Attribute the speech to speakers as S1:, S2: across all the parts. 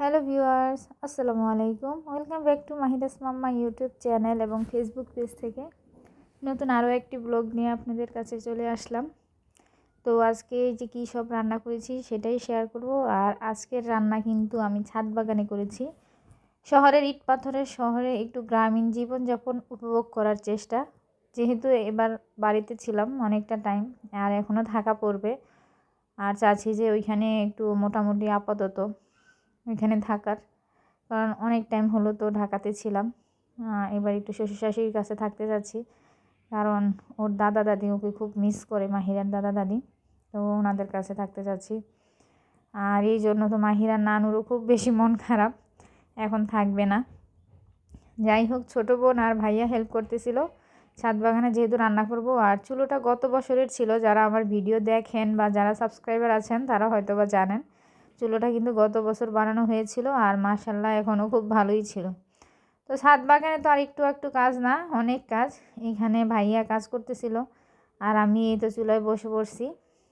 S1: Hello viewers, আসসালামু আলাইকুম। Welcome back to মাহিদাস মাম্মা ইউটিউব চ্যানেল এবং ফেসবুক পেজ থেকে নতুন আরও একটি ব্লগ নিয়ে আপনাদের কাছে চলে আসলাম। তো আজকে যে কী সব রান্না করেছি সেটাই শেয়ার করব। আর আজকের রান্না কিন্তু আমি ছাদ বাগানে করেছি। শহরের ইট পাথরের শহরে একটু গ্রামীণ জীবনযাপন উপভোগ করার চেষ্টা। যেহেতু এবার বাড়িতে ছিলাম অনেকটা টাইম, আর এখনও থাকা পড়বে। আর চাচ্ছি যে ওইখানে একটু মোটামুটি আপাতত এখানে থাকার। কারণ অনেক টাইম হলো তো ঢাকাতে ছিলাম। এবার একটু শ্বশুর শাশুড়ির কাছে থাকতে যাচ্ছি। কারণ ওর দাদা দাদি ওকে খুব মিস করে, মাহিরার দাদা দাদি তো ওনাদের কাছে থাকতে যাচ্ছি। আর এই জন্য তো মাহিরার নানুরও খুব বেশি মন খারাপ। এখন থাকবে না। যাই হোক, ছোটো বোন আর ভাইয়া হেল্প করতেছিল। ছাদ বাগানে যেহেতু রান্না করব, আর চুলোটা গত বছরের ছিল। যারা আমার ভিডিও দেখেন বা যারা সাবস্ক্রাইবার আছেন, তারা হয়তো বা জানেন। চুলোটা কিন্তু গত বছর বানানো হয়েছিল আর মাসাল্লাহ এখনও খুব ভালোই ছিল। তো ছাদ বাগানে তো আর একটু একটু কাজ না, অনেক কাজ। এখানে ভাইয়া কাজ করতেছিল আর আমি এই তো চুলায় বসে পড়ছি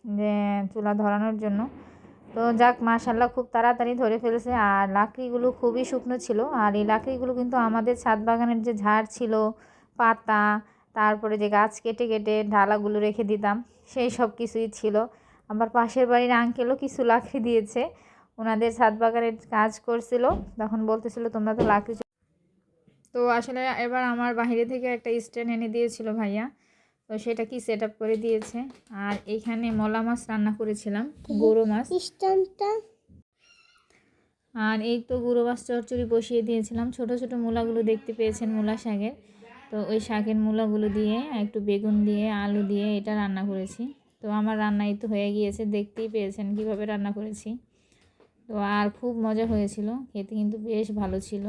S1: যে চুলা ধরানোর জন্য। তো যাক মাশাল্লাহ খুব তাড়াতাড়ি ধরে ফেলেছে আর লাকড়িগুলো খুবই শুকনো ছিল আর এই লাকড়িগুলো কিন্তু আমাদের ছাদ বাগানের যে ঝাড় ছিল, পাতা, তারপরে যে গাছ কেটে কেটে ঢালাগুলো রেখে দিতাম, সেই সব কিছুই ছিল। আবার পাশের বাড়ির আঙ্কেলও কিছু লাকড়ি দিয়েছে। ওনাদের ছাদ বাগানের কাজ করছিল। তখন বলতেছিল তোমরা তো লাকড়ি তো আসলে এবার আমার বাহিরে থেকে একটা স্ট্যান্ড এনে দিয়েছিল ভাইয়া। তো সেটা কি সেট করে দিয়েছে? আর এখানে মলা মাছ রান্না করেছিলাম গরু মাছ।
S2: স্ট্যান্ডটা?
S1: আর এই তো গুঁড়ো মাছ চচ্চড়ি বসিয়ে দিয়েছিলাম। ছোট ছোট মূলাগুলো দেখতে পেয়েছেন মূলা শাকের। তো ওই শাকের মূলাগুলো দিয়ে একটু বেগুন দিয়ে আলু দিয়ে এটা রান্না করেছি। তো আমার রান্নাই তো হয়ে গিয়েছে, দেখতেই পেয়েছেন কীভাবে রান্না করেছি। তো আর খুব মজা হয়েছিল, খেতে কিন্তু বেশ ভালো ছিল।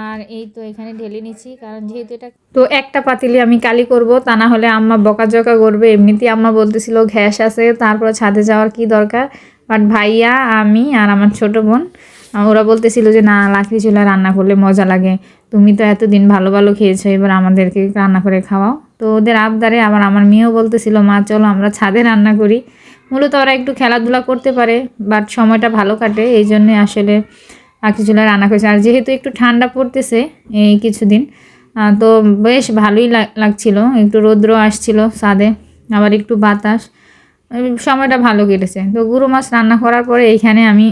S1: আর এই তো এখানে ঢেলে নিচ্ছি, কারণ যেহেতু এটা তো একটা পাতিলে আমি কালি করব, তা না হলে আম্মা বকাঝকা করবে। এমনিতেই আম্মা বলতেছিল ঘ্যাস আছে, তারপর ছাদে যাওয়ার কি দরকার? বাট ভাইয়া, আমি আর আমার ছোট বোন, ওরা বলতেছিল যে, না, লাকড়ি চুলা রান্না করলে মজা লাগে। তুমি তো এতদিন ভালো ভালো খেয়েছো, এবার আমাদেরকে রান্না করে খাওয়াও। তো ওদের আবদারে আবার আমার মেয়েও বলতেছিল, মা, চলো আমরা ছাদে রান্না করি। মূলত ওরা একটু খেলাধুলা করতে পারে, বাট সময়টা ভালো কাটে, এই জন্যে আসলে লাকড়ি চুলা রান্না করেছে। আর যেহেতু একটু ঠান্ডা পড়তেছে এই কিছুদিন তো বেশ ভালোই লাগছিল, একটু রৌদ্র আসছিল ছাদে, আবার একটু বাতাস সময়টা ভালো কেটেছে। তো গুঁড়ো মাছ রান্না করার পরে এইখানে আমি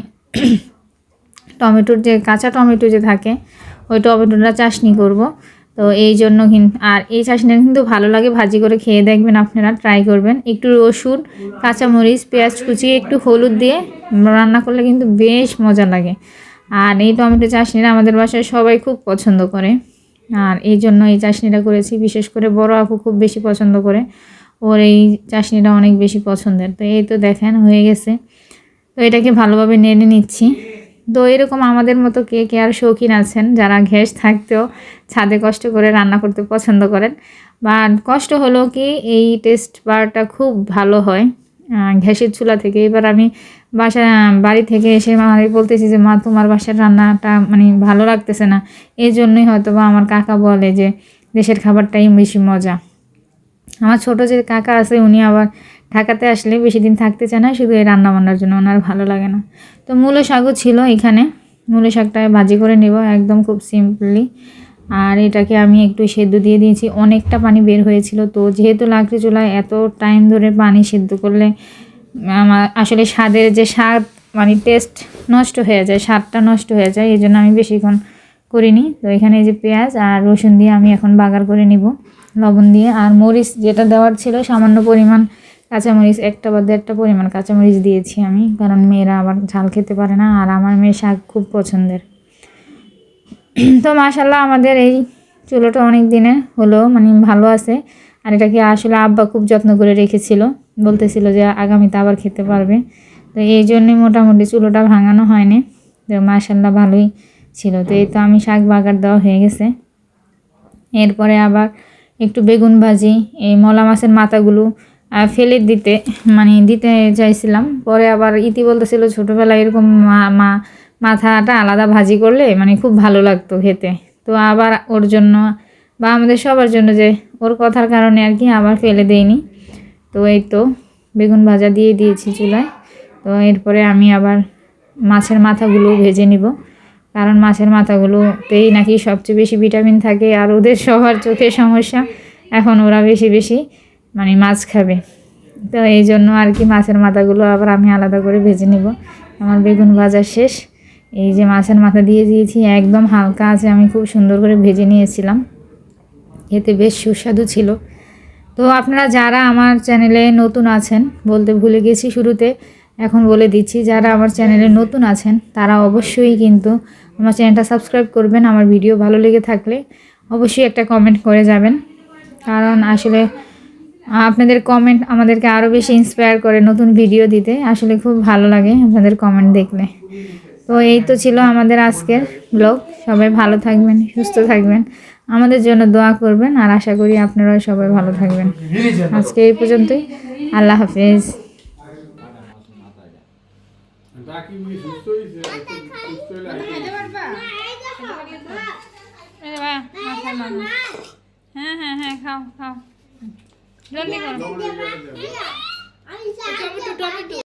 S1: টমেটোর যে কাঁচা টমেটো যে থাকে, ওই টমেটোটা চাশনি করব। তো এই জন্য আর এই চাশনিটা কিন্তু ভালো লাগে, ভাজি করে খেয়ে দেখবেন আপনারা ট্রাই করবেন। একটু রসুন, কাঁচামরিচ, পেঁয়াজ কুচি, একটু হলুদ দিয়ে রান্না করলে কিন্তু বেশ মজা লাগে। আর এই টমেটো চাশনিটা আমাদের বাসায় সবাই খুব পছন্দ করে। আর এই জন্য এই চাশনিটা করেছি, বিশেষ করে বড় আপু খুব বেশি পছন্দ করে। ওর এই চাশনিটা অনেক বেশি পছন্দের। তো এই তো দেখেন, হয়ে গেছে। তো এটাকে ভালোভাবে নেড়ে নিচ্ছি। তো এরকম আমাদের মতো কে কে আর শৌখিন আছেন, যারা ঘ্যাস থাকতেও ছাদে কষ্ট করে রান্না করতে পছন্দ করেন। বা কষ্ট হলো কি, এই টেস্ট বারটা খুব ভালো হয়। ঘ্যাসের চুলা থেকে। এবার আমি বাসা, বাড়ি থেকে এসে মামাকে বলতেছি যে, মা, তোমার বাসার রান্নাটা মানে ভালো লাগতেছে না। এই জন্যই হয়তো বা আমার কাকা বলে যে, দেশের খাবারটাই বেশি মজা। আমার ছোট যে কাকা আছে, উনি আবার ঢাকাতে আসলে বেশি দিন থাকতে চায় না, শুধু এই রান্নাবান্নার জন্য ওনার ভালো লাগে না। তো মূলো শাকও ছিল এখানে। মূলো শাকটা ভাজি করে নেব একদম খুব সিম্পলি আর এটাকে আমি একটু সেদ্ধ দিয়ে দিয়েছি। অনেকটা পানি বের হয়েছিল। তো যেহেতু লাকড়ি চুলায়, এত টাইম ধরে পানি সেদ্ধ করলে আমার আসলে স্বাদের যে স্বাদ মানে টেস্ট নষ্ট হয়ে যায়, স্বাদটা নষ্ট হয়ে যায়, এই জন্য আমি বেশিক্ষণ করিনি। তো এখানে যে পেঁয়াজ আর রসুন দিয়ে আমি এখন বাগার করে নিব, লবণ দিয়ে। আর মরিচ যেটা দেওয়ার ছিল, সামান্য পরিমাণ কাঁচামরিচ একটা বা দেড়টা পরিমাণ কাঁচামরিচ দিয়েছি আমি, কারণ মেয়েরা আবার ঝাল খেতে পারে না, আর আমার মেয়ে শাক খুব পছন্দের। তো মাশাল্লাহ আমাদের এই চুলোটা অনেক দিনে হলো মানে ভালো আছে, আর এটাকে আসলে আব্বা খুব যত্ন করে রেখেছিল, বলতেছিল যে আগামীতে আবার খেতে পারবে। তো এই জন্যই মোটামুটি চুলোটা ভাঙানো হয়নি, তো মাশাল্লাহ ভালোই ছিল। তো এই তো আমি শাক বাগার দেওয়া হয়ে গেছে। এরপরে আবার একটু বেগুন ভাজি, এই মলা মাছের মাথাগুলো ফেলে দিতে মানে দিতে চাইছিলাম। পরে আবার ইতি বলতেছিল ছোটোবেলায় এরকম মা মাথাটা আলাদা ভাজি করলে মানে খুব ভালো লাগতো খেতে। তো আবার ওর জন্য বা আমাদের সবার জন্য যে ওর কথার কারণে আর কি আবার ফেলে দেয়নি তো এই তো বেগুন ভাজা দিয়ে দিয়েছি চুলায়। তো এরপরে আমি আবার মাছের মাথাগুলো ভেজে নিব। কারণ মাছের মাথাগুলোতেই নাকি সবচেয়ে বেশি ভিটামিন থাকে আর ওদের সবার চোখের সমস্যা। এখন ওরা বেশি বেশি মানে মাছ খাবে। তো এই জন্য আর কি মাছের মাথাগুলো আবার আমি আলাদা করে ভেজে নিব। আমার বেগুন ভাজা শেষ। এই যে মাছের মাথা দিয়ে দিয়েছি, একদম হালকা আছে, আমি খুব সুন্দর করে ভেজে নিয়েছিলাম। এতে বেশ সুস্বাদু ছিল। তো আপনারা যারা আমার চ্যানেলে নতুন আছেন, বলতে ভুলে গেছি শুরুতে, এখন বলে দিচ্ছি, যারা আমার চ্যানেলে নতুন আছেন, তারা অবশ্যই কিন্তু আমার চ্যানেলটা সাবস্ক্রাইব করবেন, আমার ভিডিও ভালো লেগে থাকলে অবশ্যই একটা কমেন্ট করে যাবেন। কারণ আসলে আপনাদের কমেন্ট আমাদেরকে আরও বেশি ইন্সপায়ার করে নতুন ভিডিও দিতে। আসলে খুব ভালো লাগে আপনাদের কমেন্ট দেখলে। তো এই তো ছিল আমাদের আজকের ব্লগ সবাই ভালো থাকবেন, সুস্থ থাকবেন। আমাদের জন্য দোয়া করবেন আর আশা করি আপনারাও সবাই ভালো থাকবেন। আজকে এই পর্যন্তই। আল্লাহ হাফেজ। হ্যাঁ হ্যাঁ হ্যাঁ খাও খাও। জলদি করো
S2: টমেটো টমেটো